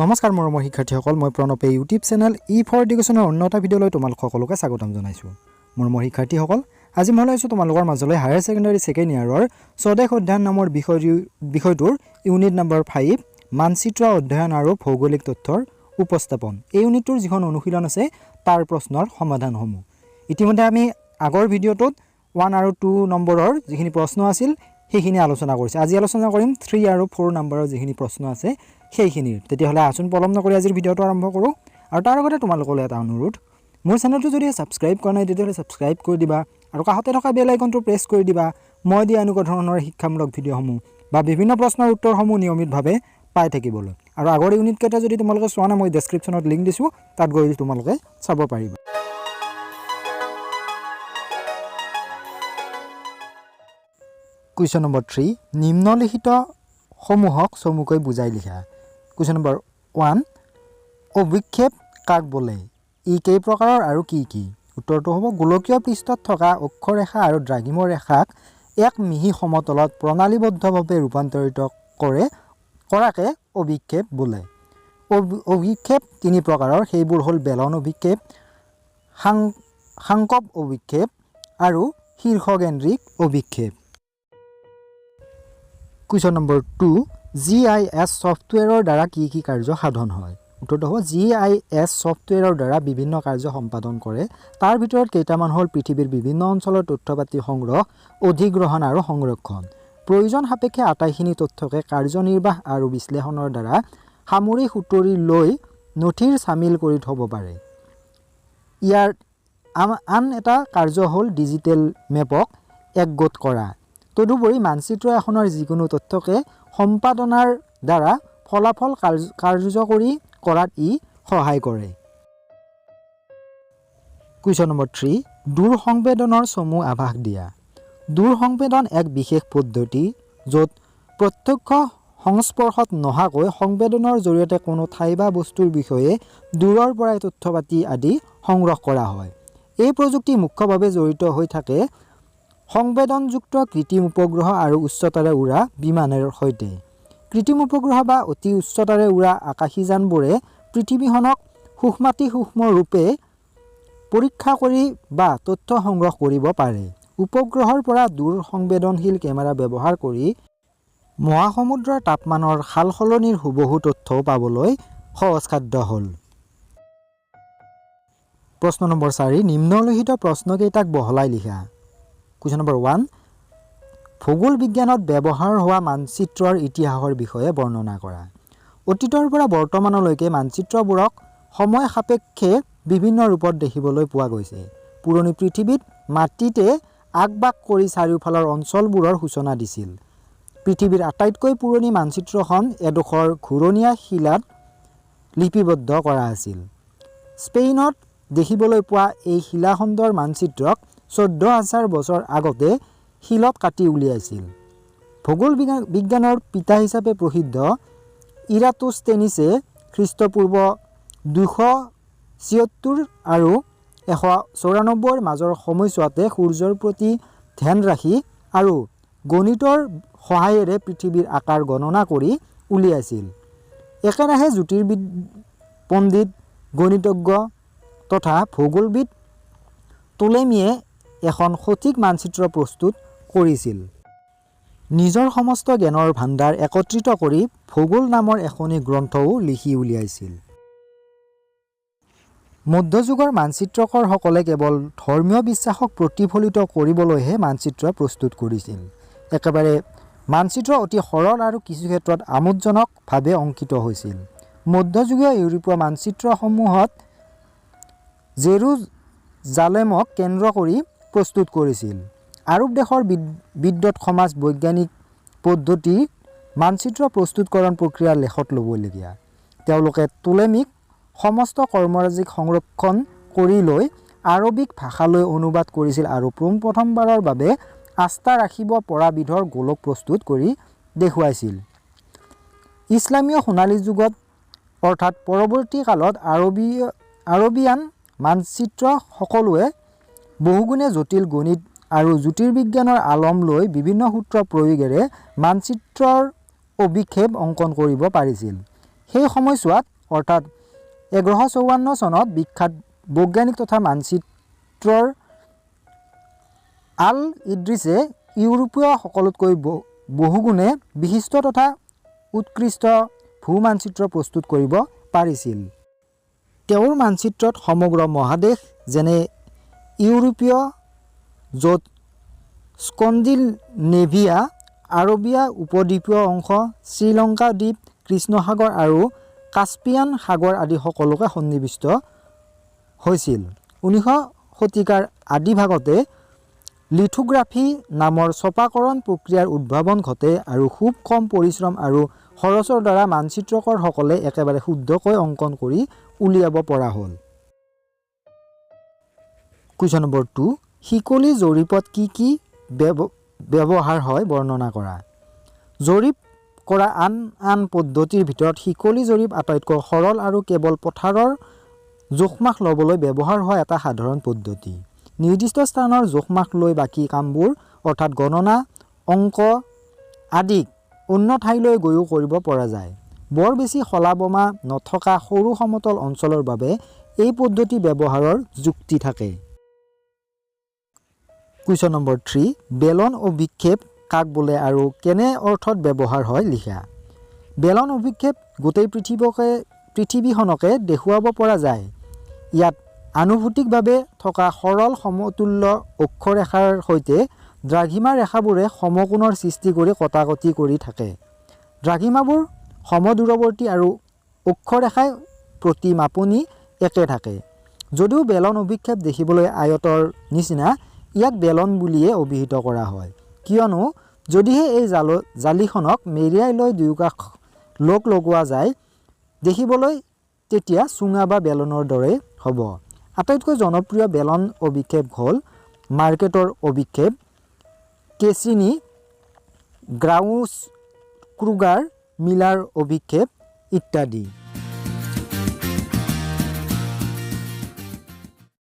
নমস্কাৰ মৰমৰ শিক্ষাৰ্থীসকল, মই প্ৰণৱে ইউটিউব চেনেল ই ফৰ এডুকেশ্যনৰ অন্য এটা ভিডিঅ'লৈ তোমালোক সকলোকে স্বাগতম জনাইছোঁ। মৰমৰ শিক্ষাৰ্থীসকল, আজি মই লৈছোঁ তোমালোকৰ মাজলৈ হায়াৰ ছেকেণ্ডেৰী ছেকেণ্ড ইয়াৰৰ স্বদেশ অধ্যয়ন নামৰ বিষয় বিষয়টোৰ ইউনিট নম্বৰ ফাইভ মানচিত্ৰ অধ্যয়ন আৰু ভৌগোলিক তথ্যৰ উপস্থাপন। এই ইউনিটটোৰ যিখন অনুশীলন আছে, তাৰ প্ৰশ্নৰ সমাধানসমূহ। ইতিমধ্যে আমি আগৰ ভিডিঅ'টোত ওৱান আৰু টু নম্বৰৰ যিখিনি প্ৰশ্ন আছিল সেইখিনি আলোচনা কৰিছে। আজি আলোচনা কৰিম থ্ৰী আৰু ফ'ৰ নম্বৰৰ যিখিনি প্ৰশ্ন আছে, সেইখিনিৰ। তেতিয়াহ'লে আচোন পলম নকৰি আজিৰ ভিডিঅ'টো আৰম্ভ কৰোঁ। আৰু তাৰ আগতে তোমালোকলৈ এটা অনুৰোধ, মোৰ চেনেলটো যদি ছাবস্ক্ৰাইব কৰা নাই, তেতিয়াহ'লে ছাবস্ক্ৰাইব কৰি দিবা আৰু কাষতে থকা বেল আইকনটো প্ৰেছ কৰি দিবা। মই দিয়া এনেকুৱা ধৰণৰ শিক্ষামূলক ভিডিঅ'সমূহ বা বিভিন্ন প্ৰশ্নৰ উত্তৰসমূহ নিয়মিতভাৱে পাই থাকিবলৈ। আৰু আগৰ ইউনিটকেইটা যদি তোমালোকে চোৱা নাই, মই ডেছক্ৰিপশ্যনত লিংক দিছোঁ, তাত গৈ তোমালোকে চাব পাৰিবা। কুৱেশ্যন নম্বৰ থ্ৰী নিম্নলিখিতসমূহক চমুকৈ বুজাই লিখা। কুৱেশ্যন নম্বৰ ওৱান অভিক্ষেপ কাক বোলে? ই কেই প্ৰকাৰৰ আৰু কি কি? উত্তৰটো হ'ব গোলকীয় পৃষ্ঠত থকা অক্ষৰেখা আৰু দ্ৰাঘিম ৰেখাক এক মিহি সমতলত প্ৰণালীবদ্ধভাৱে ৰূপান্তৰিত কৰে কৰাকে অভিক্ষেপ বোলে। অভি- অভিক্ষেপ তিনি প্ৰকাৰৰ সেইবোৰ হ'ল বেলন অভিক্ষেপ সাং সাংকপ অভিক্ষেপ আৰু শীৰ্ষকেন্দ্ৰিক অভিক্ষেপ। Question number two G I S ছফ্টৱেৰৰ দ্বাৰা কি কি কাৰ্য সাধন হয়? উত্তৰটো হ'ব জি আই এছ ছফ্টৱেৰৰ দ্বাৰা বিভিন্ন কাৰ্য সম্পাদন কৰে। তাৰ ভিতৰত কেইটামান হ'ল পৃথিৱীৰ বিভিন্ন অঞ্চলৰ তথ্য পাতি সংগ্ৰহ অধিগ্ৰহণ আৰু সংৰক্ষণ। প্ৰয়োজন সাপেক্ষে আটাইখিনি তথ্যকে কাৰ্যনিৰ্বাহ আৰু বিশ্লেষণৰ দ্বাৰা সামৰি সুতৰি লৈ নথিৰ চামিল কৰি থ'ব পাৰে। ইয়াৰ আন- এটা কাৰ্য হ'ল ডিজিটেল মেপক একগোট কৰা। তদুপৰি মানচিত্ৰ এখনৰ যিকোনো তথ্যকে সম্পাদনাৰ দ্বাৰা ফলাফল কাৰ্য- কাৰ্যকৰী কৰাত ই সহায় কৰে। কুৱেশ্যন নম্বৰ থ্ৰী দূৰ সংবেদনৰ চমু আভাস দিয়া। দূৰ সংবেদন এক বিশেষ পদ্ধতি য'ত প্ৰত্যক্ষ সংস্পৰ্শত নহাকৈ সংবেদনৰ জৰিয়তে কোনো ঠাই বা বস্তুৰ বিষয়ে দূৰৰ পৰাই তথ্য পাতি আদি সংগ্ৰহ কৰা হয়। এই প্ৰযুক্তি মুখ্যভাৱে জড়িত হৈ থাকে সংবেদনযুক্ত কৃত্ৰিম উপগ্ৰহ আৰু উচ্চতাৰে উৰা বিমানৰ সৈতে। কৃত্ৰিম উপগ্ৰহ বা অতি উচ্চতাৰে উৰা আকাশীযানবোৰে পৃথিৱীখনক সূক্ষ্মাতি সূক্ষ্ম ৰূপে পৰীক্ষা কৰি বা তথ্য সংগ্ৰহ কৰিব পাৰে। উপগ্ৰহৰ পৰা দূৰ সংবেদনশীল কেমেৰা ব্যৱহাৰ কৰি মহাসমুদ্ৰৰ তাপমানৰ সাল সলনিৰ হুবহু তথ্যও পাবলৈ সহজসাধ্য হ'ল। প্ৰশ্ন নম্বৰ চাৰি নিম্নলিখিত প্ৰশ্নকেইটাক বহলাই লিখা। কুৱেশ্যন নম্বৰ ওৱান ভূগোল বিজ্ঞানত ব্যৱহাৰ হোৱা মানচিত্ৰৰ ইতিহাসৰ বিষয়ে বৰ্ণনা কৰা। অতীতৰ পৰা বৰ্তমানলৈকে মানচিত্ৰবোৰক সময় সাপেক্ষে বিভিন্ন ৰূপত দেখিবলৈ পোৱা গৈছে। পুৰণি পৃথিৱীত মাটিতে আগবাগ কৰি চাৰিওফালৰ অঞ্চলবোৰৰ সূচনা দিছিল। পৃথিৱীৰ আটাইতকৈ পুৰণি মানচিত্ৰখন এডোখৰ ঘূৰণীয়া শিলাত লিপিবদ্ধ কৰা আছিল। স্পেইনত দেখিবলৈ পোৱা এই শিলাখণ্ডৰ মানচিত্ৰক চৈধ্য হাজাৰ বছৰ আগতে শিলত কাটি উলিয়াইছিল। ভূগোল বিজ্ঞা- বিজ্ঞানৰ পিতা হিচাপে প্ৰসিদ্ধ ইৰাটোষ্টেনিছে খ্ৰীষ্টপূৰ্ব দুশ ছিয়ত্তৰ আৰু এশ চৌৰান্নব্বৈৰ মাজৰ সময়ছোৱাতে সূৰ্যৰ প্ৰতি ধ্যান ৰাখি আৰু গণিতৰ সহায়েৰে পৃথিৱীৰ আকাৰ গণনা কৰি উলিয়াইছিল। একেৰাহে জ্যোতিৰ্বিদ পণ্ডিত, গণিতজ্ঞ তথা ভূগোলবিদ টলেমিয়ে এখন সঠিক মানচিত্ৰ প্ৰস্তুত কৰিছিল। নিজৰ সমস্ত জ্ঞানৰ ভাণ্ডাৰ একত্ৰিত কৰি ভূগোল নামৰ এখনি গ্ৰন্থও লিখি উলিয়াইছিল। মধ্যযুগৰ মানচিত্ৰকৰসকলে কেৱল ধৰ্মীয় বিশ্বাসক প্ৰতিফলিত কৰিবলৈহে মানচিত্ৰ প্ৰস্তুত কৰিছিল। একেবাৰে মানচিত্ৰ অতি সৰল আৰু কিছু ক্ষেত্ৰত আমোদজনকভাৱে অংকিত হৈছিল। মধ্যযুগীয় ইউৰোপীয় মানচিত্ৰসমূহত জেৰুজালেমক কেন্দ্ৰ কৰি প্ৰস্তুত কৰিছিল। আৰৱ দেশৰ বিদ- বিদ্যুৎ সমাজ বৈজ্ঞানিক পদ্ধতিৰ মানচিত্ৰ প্ৰস্তুতকৰণ প্ৰক্ৰিয়া লেখত ল'বলগীয়া। তেওঁলোকে টুলেমিক সমস্ত কৰ্মৰাজিক সংৰক্ষণ কৰি লৈ আৰবিক ভাষালৈ অনুবাদ কৰিছিল আৰু পোনপ্ৰথমবাৰৰ বাবে আস্থা ৰাখিব পৰা বিধৰ গোলক প্ৰস্তুত কৰি দেখুৱাইছিল। ইছলামীয় সোণালী যুগত অৰ্থাৎ পৰৱৰ্তী কালত আৰবীয় আৰবিয়ান মানচিত্ৰ সকলোৱে বহুগুণে জটিল গণিত আৰু জ্যোতিৰ্বিজ্ঞানৰ আলম লৈ বিভিন্ন সূত্ৰ প্ৰয়োগেৰে মানচিত্ৰৰ অভিক্ষেপ অংকন কৰিব পাৰিছিল। সেই সময়ছোৱাত অৰ্থাৎ এঘাৰশ চৌৱন্ন চনত বিখ্যাত বৈজ্ঞানিক তথা মানচিত্ৰৰ আল ইদ্ৰিছে ইউৰোপীয় সকলোতকৈ ব- বহুগুণে বিশিষ্ট তথা উৎকৃষ্ট ভূ মানচিত্ৰ প্ৰস্তুত কৰিব পাৰিছিল। তেওঁৰ মানচিত্ৰত সমগ্ৰ মহাদেশ যেনে ইউৰোপীয় য'ত স্কন্দিনেভিয়া আৰবিয়া উপদ্বীপীয় অংশ শ্ৰীলংকা দ্বীপ কৃষ্ণসাগৰ আৰু কাস্পিয়ান সাগৰ আদি সকলোকে সন্নিৱিষ্ট হৈছিল। ঊনৈছশ শতিকাৰ আদিভাগতে লিথোগ্ৰাফী নামৰ ছপাকৰণ প্ৰক্ৰিয়াৰ উদ্ভাৱন ঘটে আৰু খুব কম পৰিশ্ৰম আৰু খৰচৰ দ্বাৰা মানচিত্ৰকৰসকলে একেবাৰে শুদ্ধকৈ অংকন কৰি উলিয়াব পৰা হ'ল। কুৱেশ্যন নম্বৰ টু শিকলি জৰীপত কি কি ব্যৱ- ব্যৱহাৰ হয় বৰ্ণনা কৰা? জৰীপ কৰা আন আন পদ্ধতিৰ ভিতৰত শিকলি জৰীপ আটাইতকৈ সৰল আৰু কেৱল পথাৰৰ জোখমাখ ল'বলৈ ব্যৱহাৰ হোৱা এটা সাধাৰণ পদ্ধতি। নিৰ্দিষ্ট স্থানৰ জোখমাখ লৈ বাকী কামবোৰ অৰ্থাৎ গণনা অংক আদিক অন্য ঠাইলৈ গৈও কৰিব পৰা যায়। বৰ বেছি খলা বমা নথকা সৰু সমতল অঞ্চলৰ বাবে এই পদ্ধতি ব্যৱহাৰৰ যুক্তি থাকে। কুৱেশ্যন নম্বৰ থ্ৰী বেলন অভিক্ষেপ কাক বোলে আৰু কেনে অৰ্থত ব্যৱহাৰ হয় লিখা। বেলন অভিক্ষেপ গোটেই পৃথিৱীকে পৃথিৱীখনকে দেখুৱাব পৰা যায়। ইয়াত আনুভূতিকভাৱে থকা সৰল সমতুল্য অক্ষৰেখাৰ সৈতে দ্ৰাঘিমা ৰেখাবোৰে সমকোণৰ সৃষ্টি কৰি কটাকটি কৰি থাকে। দ্ৰাঘিমাবোৰ সমদূৰৱৰ্তী আৰু অক্ষৰেখাই প্ৰতি মাপনি একে থাকে। যদিও বেলন অভিক্ষেপ দেখিবলৈ আয়তৰ নিচিনা ইয়াক বেলন বুলিয়ে অভিহিত কৰা হয়। কিয়নো যদিহে এই জাল জালিখনক মেৰিয়াই লৈ দুয়োকাষ লগ লগোৱা যায় দেখিবলৈ তেতিয়া চুঙা বা বেলনৰ দৰে হ'ব। আটাইতকৈ জনপ্ৰিয় বেলন অভিক্ষেপ হ'ল মাৰ্কেটৰ অভিক্ষেপ। কেচিনি গ্ৰাউছ ক্ৰুগাৰ মিলাৰ অভিক্ষেপ ইত্যাদি।